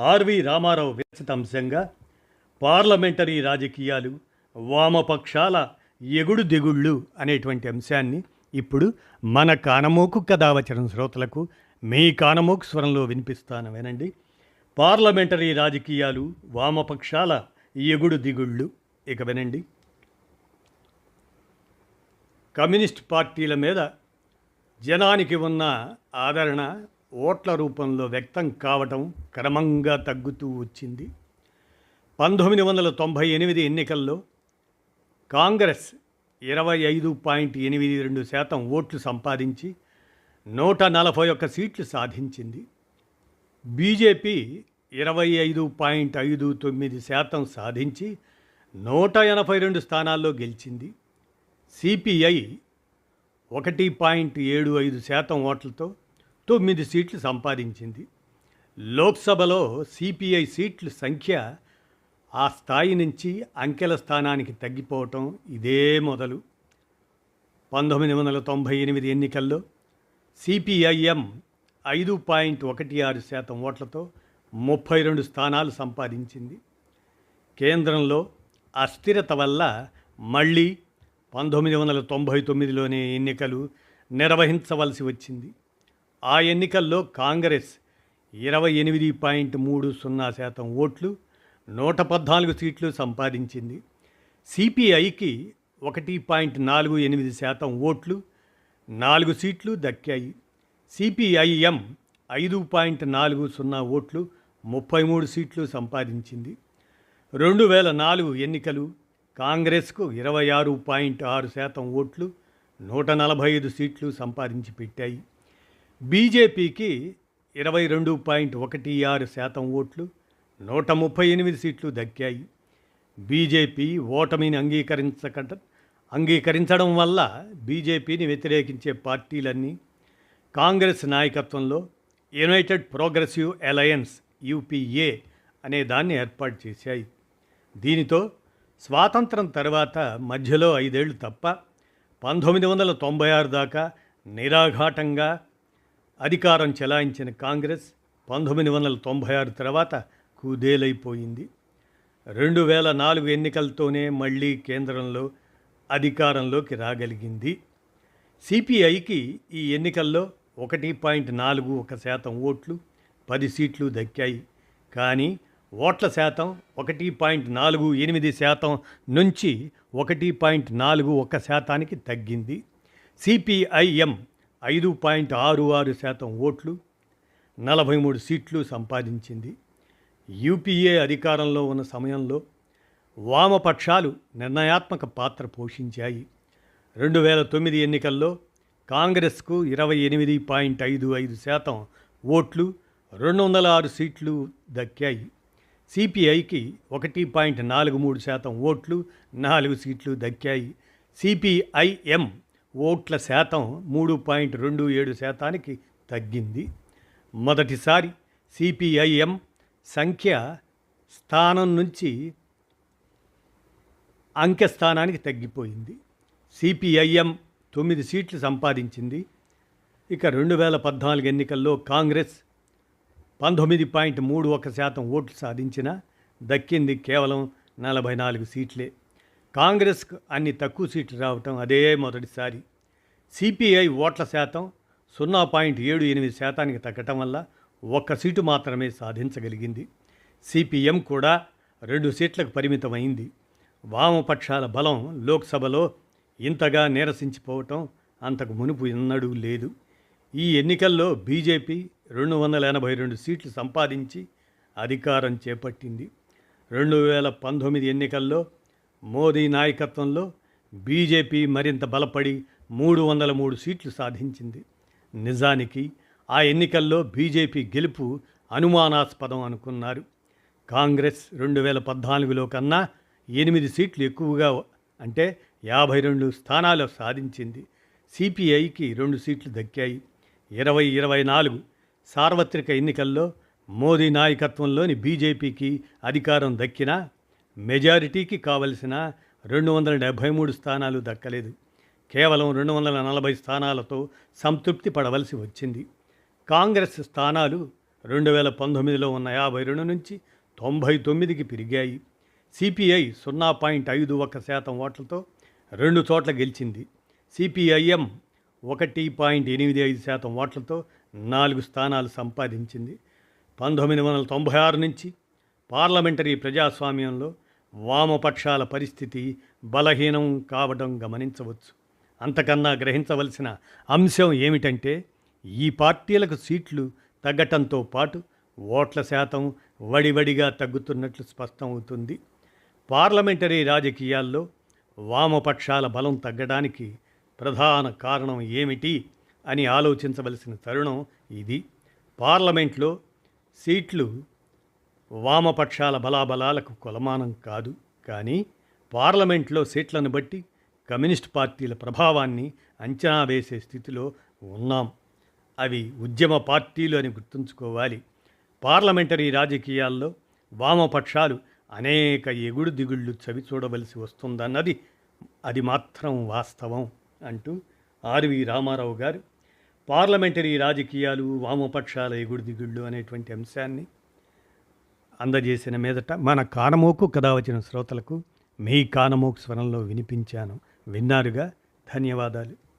RV Ramarao విరచిత అంశంగా parliamentary రాజకీయాలు వామపక్షాల ఎగుడు దిగుళ్ళు అనేటువంటి అంశాన్ని ఇప్పుడు మన కానమోకు కథావచనం శ్రోతలకు మీ కానమోకు స్వరంలో వినిపిస్తాను వినండి పార్లమెంటరీ రాజకీయాలు వామపక్షాల ఎగుడు దిగుళ్ళు ఇక వినండి. కమ్యూనిస్ట్ పార్టీల మీద జనానికి ఉన్న ఆదరణ ఓట్ల రూపంలో వ్యక్తం కావటం క్రమంగా తగ్గుతూ వచ్చింది. పంతొమ్మిది వందల తొంభై ఎనిమిది ఎన్నికల్లో కాంగ్రెస్ ఇరవై ఐదు పాయింట్ ఎనిమిది రెండు శాతం ఓట్లు సంపాదించి నూట నలభై ఒక్క సీట్లు సాధించింది. బీజేపీ ఇరవై ఐదు పాయింట్ ఐదు తొమ్మిది శాతం సాధించి నూట ఎనభై రెండు స్థానాల్లో గెలిచింది. సిపిఐ ఒకటి పాయింట్ ఏడు ఐదు శాతం ఓట్లతో తొమ్మిది సీట్లు సంపాదించింది. లోక్సభలో సిపిఐ సీట్ల సంఖ్య ఆ స్థాయి నుంచి అంకెల స్థానానికి తగ్గిపోవటం ఇదే మొదలు. పంతొమ్మిది వందల తొంభై ఎనిమిది ఎన్నికల్లో సిపిఐఎం ఐదు పాయింట్ ఒకటి ఆరు శాతం ఓట్లతో ముప్పై రెండు స్థానాలు సంపాదించింది. కేంద్రంలో అస్థిరత వల్ల మళ్ళీ పంతొమ్మిది వందల తొంభై తొమ్మిదిలోనే ఎన్నికలు నిర్వహించవలసి వచ్చింది. ఆ ఎన్నికల్లో కాంగ్రెస్ ఇరవై ఎనిమిది పాయింట్ మూడు సున్నా శాతం ఓట్లు నూట పద్నాలుగు సీట్లు సంపాదించింది. సిపిఐకి ఒకటి పాయింట్ నాలుగు ఎనిమిది శాతం ఓట్లు నాలుగు సీట్లు దక్కాయి. సిపిఐఎం ఐదు పాయింట్ నాలుగు సున్నా ఓట్లు ముప్పై మూడు సీట్లు సంపాదించింది. రెండు వేల నాలుగు ఎన్నికలు కాంగ్రెస్కు ఇరవై ఆరు పాయింట్ ఆరు శాతం ఓట్లు నూట నలభై ఐదు సీట్లు సంపాదించి పెట్టాయి. బీజేపీకి ఇరవై రెండు పాయింట్ ఒకటి ఆరు శాతం ఓట్లు నూట ముప్పై ఎనిమిది సీట్లు దక్కాయి. బీజేపీ ఓటమిని అంగీకరించక అంగీకరించడం వల్ల బీజేపీని వ్యతిరేకించే పార్టీలన్నీ కాంగ్రెస్ నాయకత్వంలో యునైటెడ్ ప్రోగ్రెసివ్ అలయన్స్ యూపీఏ అనే దాన్ని ఏర్పాటు చేశాయి. దీనితో స్వాతంత్రం తర్వాత మధ్యలో ఐదేళ్ళు తప్ప పంతొమ్మిది వందల తొంభై ఆరు దాకా నిరాఘాటంగా అధికారం చెలాయించిన కాంగ్రెస్ పంతొమ్మిది వందల తొంభై ఆరు తర్వాత కుదేలైపోయింది. రెండు వేల నాలుగు ఎన్నికలతోనే మళ్ళీ కేంద్రంలో అధికారంలోకి రాగలిగింది. సిపిఐకి ఈ ఎన్నికల్లో ఒకటి పాయింట్ నాలుగు ఒక శాతం ఓట్లు పది సీట్లు దక్కాయి. కానీ ఓట్ల శాతం ఒకటి పాయింట్ నాలుగు ఎనిమిది శాతం నుంచి ఒకటి పాయింట్ నాలుగు ఒక శాతానికి తగ్గింది. సిపిఐఎం ఐదు పాయింట్ ఆరు ఆరు శాతం ఓట్లు నలభై మూడు సీట్లు సంపాదించింది. యూపీఏ అధికారంలో ఉన్న సమయంలో వామపక్షాలు నిర్ణయాత్మక పాత్ర పోషించాయి. రెండు వేల తొమ్మిది ఎన్నికల్లో కాంగ్రెస్కు ఇరవై ఎనిమిది పాయింట్ ఐదు ఐదు శాతం ఓట్లు రెండు వందల ఆరు సీట్లు దక్కాయి. సిపిఐకి ఒకటి పాయింట్ నాలుగు మూడు శాతం ఓట్లు నాలుగు సీట్లు దక్కాయి. సిపిఐఎం ఓట్ల శాతం మూడు పాయింట్ రెండు ఏడు శాతానికి తగ్గింది. మొదటిసారి సిపిఐఎం సంఖ్య స్థానం నుంచి అంకె స్థానానికి తగ్గిపోయింది. సిపిఐఎం తొమ్మిది సీట్లు సంపాదించింది. ఇక రెండు వేల పద్నాలుగు ఎన్నికల్లో కాంగ్రెస్ పంతొమ్మిది పాయింట్ మూడు ఒక శాతం ఓట్లు సాధించిన దక్కింది కేవలం నలభై నాలుగు సీట్లే. కాంగ్రెస్కు అన్ని తక్కువ సీట్లు రావటం అదే మొదటిసారి. సిపిఐ ఓట్ల శాతం సున్నా పాయింట్ ఏడు ఎనిమిది శాతానికి తగ్గటం వల్ల ఒక్క సీటు మాత్రమే సాధించగలిగింది. సిపిఎం కూడా రెండు సీట్లకు పరిమితమైంది. వామపక్షాల బలం లోక్సభలో ఇంతగా నీరసించిపోవటం అంతకు మునుపు ఎన్నడూ లేదు. ఈ ఎన్నికల్లో బీజేపీ రెండు వందల ఎనభై రెండు సీట్లు సంపాదించి అధికారం చేపట్టింది. రెండు వేల పంతొమ్మిది ఎన్నికల్లో మోదీ నాయకత్వంలో బీజేపీ మరింత బలపడి మూడు వందల మూడు సీట్లు సాధించింది. నిజానికి ఆ ఎన్నికల్లో బీజేపీ గెలుపు అనుమానాస్పదం అనుకున్నారు. కాంగ్రెస్ రెండు వేల పద్నాలుగులో కన్నా ఎనిమిది సీట్లు ఎక్కువగా అంటే యాభై రెండు స్థానాలు సాధించింది. సిపిఐకి రెండు సీట్లు దక్కాయి. ఇరవై ఇరవై నాలుగు సార్వత్రిక ఎన్నికల్లో మోదీ నాయకత్వంలోని బీజేపీకి అధికారం దక్కినా మెజారిటీకి కావలసిన రెండు వందల డెబ్భై మూడు స్థానాలు దక్కలేదు. కేవలం రెండు వందల నలభై స్థానాలతో సంతృప్తి పడవలసి వచ్చింది. కాంగ్రెస్ స్థానాలు రెండు వేల పంతొమ్మిదిలో ఉన్న యాభై రెండు నుంచి తొంభై తొమ్మిదికి పెరిగాయి. సిపిఐ సున్నా పాయింట్ ఐదు ఒక శాతం ఓట్లతో రెండు చోట్ల గెలిచింది. సిపిఐఎం ఒకటి పాయింట్ ఎనిమిది ఐదు శాతం ఓట్లతో నాలుగు స్థానాలు సంపాదించింది. పంతొమ్మిది వందల తొంభై ఆరు నుంచి పార్లమెంటరీ ప్రజాస్వామ్యంలో వామపక్షాల పరిస్థితి బలహీనం కావడం గమనించవచ్చు. అంతకన్నా గ్రహించవలసిన అంశం ఏమిటంటే ఈ పార్టీలకు సీట్లు తగ్గటంతో పాటు ఓట్ల శాతం వడివడిగా తగ్గుతున్నట్లు స్పష్టమవుతుంది. పార్లమెంటరీ రాజకీయాల్లో వామపక్షాల బలం తగ్గడానికి ప్రధాన కారణం ఏమిటి అని ఆలోచించవలసిన తరుణం ఇది. పార్లమెంట్లో సీట్లు వామపక్షాల బలాబలాలకు కొలమానం కాదు. కానీ పార్లమెంట్లో సీట్లను బట్టి కమ్యూనిస్ట్ పార్టీల ప్రభావాన్ని అంచనా వేసే స్థితిలో ఉన్నాం. అవి ఉద్యమ పార్టీలు అని గుర్తుంచుకోవాలి. పార్లమెంటరీ రాజకీయాల్లో వామపక్షాలు అనేక ఎగుడు దిగుళ్ళు చవి చూడవలసి వస్తుందన్నది అది మాత్రం వాస్తవం అంటూ ఆర్వి రామారావు గారు పార్లమెంటరీ రాజకీయాలు వామపక్షాల ఎగుడు దిగుళ్ళు అనేటువంటి అంశాన్ని అందజేసిన మీదట మన కానమోకు కథ వచ్చిన శ్రోతలకు మీ కానమోకు స్వరంలో వినిపించాను. విన్నారుగా? ధన్యవాదాలు.